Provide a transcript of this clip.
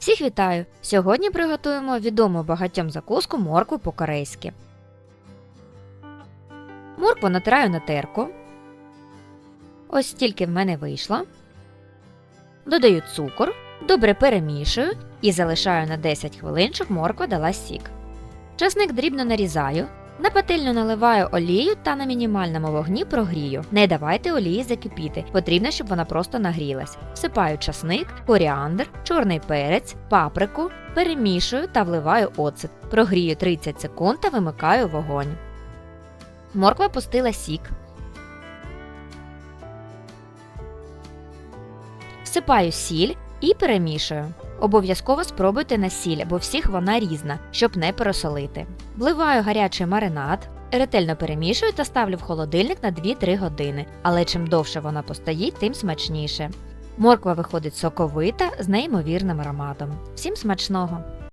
Всіх вітаю! Сьогодні приготуємо відому багатьом закуску моркву по-корейськи. Моркву натираю на терку. Ось стільки в мене вийшло. Додаю цукор, добре перемішую і залишаю на 10 хвилин, щоб морква дала сік. Часник дрібно нарізаю. На пательню наливаю олію та на мінімальному вогні прогрію. Не давайте олії закипіти, потрібно, щоб вона просто нагрілась. Всипаю часник, коріандр, чорний перець, паприку, перемішую та вливаю оцет. Прогрію 30 секунд та вимикаю вогонь. Морква пустила сік. Всипаю сіль і перемішую. Обов'язково спробуйте на сіль, бо всіх вона різна, щоб не пересолити. Вливаю гарячий маринад, ретельно перемішую та ставлю в холодильник на 2-3 години, але чим довше вона постоїть, тим смачніше. Морква виходить соковита з неймовірним ароматом. Всім смачного!